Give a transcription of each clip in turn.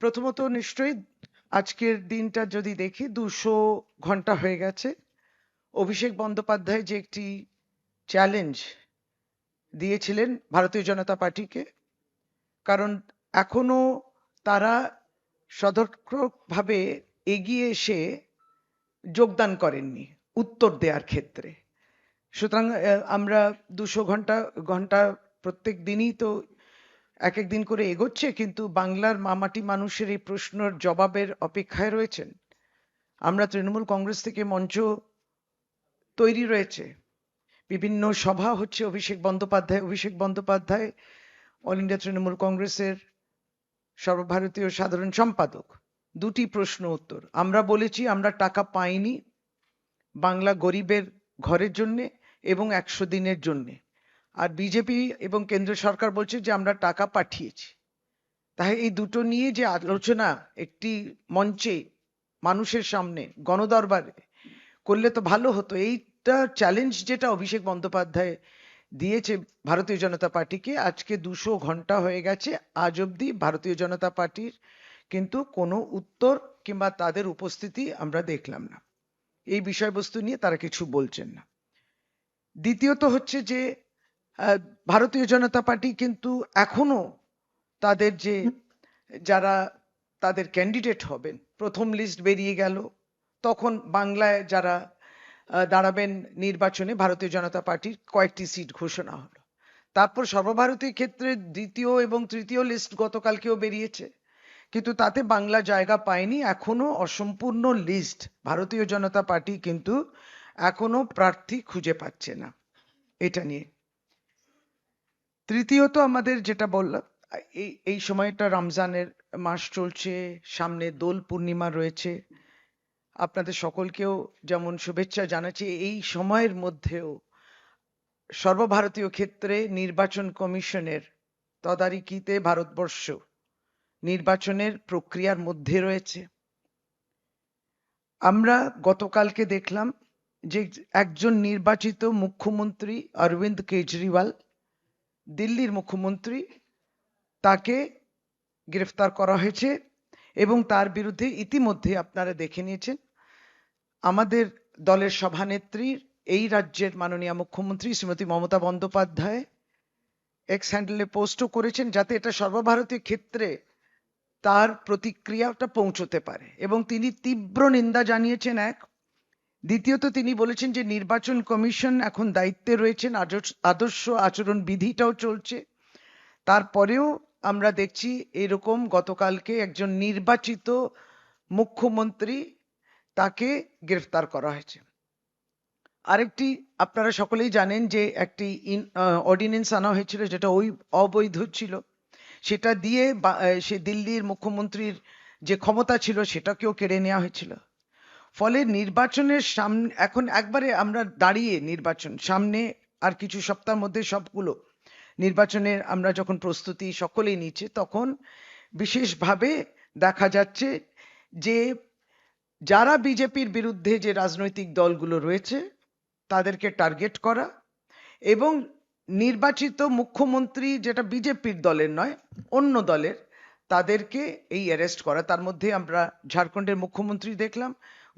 প্রথমত নিশ্চয়ই আজকের দিনটা যদি দেখি, দুশো ঘণ্টা হয়ে গেছে। অভিষেক বন্দ্যোপাধ্যায় যে একটি চ্যালেঞ্জ দিয়েছিলেন ভারতীয় জনতা পার্টিকে, কারণ এখনও তারা সদর্থকভাবে এগিয়ে এসে যোগদান করেননি উত্তর দেওয়ার ক্ষেত্রে। সুতরাং আমরা দুশো ঘণ্টা ঘণ্টা প্রত্যেক দিনই তো এক একদিন করে এগোচ্ছে, কিন্তু বাংলার মামাটি মানুষের এই প্রশ্নের জবাবের অপেক্ষায় রয়েছেন। আমরা তৃণমূল কংগ্রেস থেকে মঞ্চ তৈরি রয়েছে। বিভিন্ন সভা হচ্ছে, অভিষেক বন্দ্যোপাধ্যায় অভিষেক বন্দ্যোপাধ্যায়, অল ইন্ডিয়া তৃণমূল কংগ্রেসের সর্বভারতীয় সাধারণ সম্পাদক। দুটি প্রশ্ন উত্তর। আমরা বলেছি, আমরা টাকা পাইনি বাংলা গরিবের ঘরের জন্যে এবং একশো দিনের জন্য। আর বিজেপি এবং কেন্দ্র সরকার বলছে যে আমরা টাকা পাঠিয়েছি। তাই এই দুটো নিয়ে যে আলোচনা একটি মঞ্চে মানুষের সামনে, গণদরবারে করলে তো ভালো হতো। এইটা চ্যালেঞ্জ যেটা অভিষেক বন্দ্যোপাধ্যায় দিয়েছে ভারতীয় জনতা পার্টিকে, আজকে দুশো ঘণ্টা হয়ে গেছে, আজ অবধি ভারতীয় জনতা পার্টির কিন্তু কোনো উত্তর কিংবা তাদের উপস্থিতি আমরা দেখলাম না। এই বিষয়বস্তু নিয়ে তারা কিছু বলছেন না। দ্বিতীয়ত হচ্ছে যে ভারতীয় জনতা পার্টি কিন্তু এখনও তাদের যে যারা তাদের ক্যান্ডিডেট হবেন, প্রথম লিস্ট বেরিয়ে গেল, তখন বাংলায় যারা দাঁড়াবেন নির্বাচনে ভারতীয় জনতা পার্টির কয়েকটি সিট ঘোষণা হলো। তারপর সর্বভারতীয় ক্ষেত্রে দ্বিতীয় এবং তৃতীয় লিস্ট গতকালকেও বেরিয়েছে, কিন্তু তাতে বাংলা জায়গা পায়নি, এখনও অসম্পূর্ণ লিস্ট ভারতীয় জনতা পার্টি কিন্তু এখনও প্রার্থী খুঁজে পাচ্ছে না, এটা নিয়ে। তৃতীয়ত আমাদের যেটা বললাম, এই এই সময়টা রমজানের মাস চলছে, সামনে দোল পূর্ণিমা রয়েছে। আপনাদের সকলকেও যেমন শুভেচ্ছা জানাচ্ছি, এই সময়ের মধ্যেও সর্বভারতীয় ক্ষেত্রে নির্বাচন কমিশনের তদারকিতে ভারতবর্ষ নির্বাচনের প্রক্রিয়ার মধ্যে রয়েছে। আমরা গতকালকে দেখলাম যে একজন নির্বাচিত মুখ্যমন্ত্রী অরবিন্দ কেজরিওয়াল দিল্লির মুখ্যমন্ত্রী তাকে গ্রেফতার করা হয়েছে এবং তার বিরুদ্ধে ইতিমধ্যে আপনারা দেখে নিয়েছেন। আমাদের দলের সভানেত্রীর এই রাজ্যের মাননীয় মুখ্যমন্ত্রী শ্রীমতী মমতা বন্দ্যোপাধ্যায় এক্স হ্যান্ডেলে পোস্টও করেছেন যাতে এটা সর্বভারতীয় ক্ষেত্রে তার প্রতিক্রিয়াটা পৌঁছতে পারে এবং তিনি তীব্র নিন্দা জানিয়েছেন এক দ্বিতীয়ত তিনি বলেছেন যে নির্বাচন কমিশন এখন দায়িত্বে রয়েছেন, আদর্শ- আচরণ বিধিটাও চলছে। তারপরেও আমরা দেখছি এরকম গতকালকে একজন নির্বাচিত মুখ্যমন্ত্রী তাকে গ্রেফতার করা হয়েছে। আরেকটি, আপনারা সকলেই জানেন যে একটি অর্ডিনেন্স আনা হয়েছিল যেটা ওই অবৈধ ছিল। সেটা দিয়ে সে দিল্লির মুখ্যমন্ত্রীর যে ক্ষমতা ছিল সেটাকেও কেড়ে নেওয়া হয়েছিল। ফলে নির্বাচনের সামনে এখন একবারে আমরা দাঁড়িয়ে নির্বাচন, সামনে আর কিছু সপ্তাহের মধ্যে সবগুলো। নির্বাচনের আমরা যখন প্রস্তুতি সকলেই নিচ্ছে, তখন বিশেষভাবে দেখা যাচ্ছে যে যারা বিজেপির বিরুদ্ধে যে রাজনৈতিক দলগুলো রয়েছে, তাদেরকে টার্গেট করা এবং নির্বাচিত মুখ্যমন্ত্রী যেটা বিজেপির দলের নয়, অন্য দলের, তাদেরকে এই অ্যারেস্ট করা। তার মধ্যে আমরা ঝাড়খণ্ডের মুখ্যমন্ত্রী দেখলাম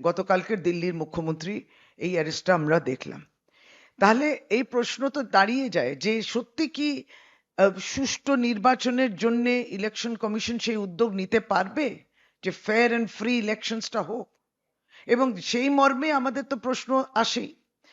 গতকালকের দিল্লির মুখ্যমন্ত্রী এই অ্যারেস্টটা আমরা দেখলাম। তাহলে এই প্রশ্ন তো দাঁড়িয়ে যায় যে সত্যি কি সুষ্ঠু নির্বাচনের জন্য ইলেকশন কমিশন সেই উদ্যোগ নিতে পারবে? যে ফেয়ার অ্যান্ড ফ্রি ইলেকশনসটা হোক। এবং সেই মর্মে আমাদের তো প্রশ্ন আসেই।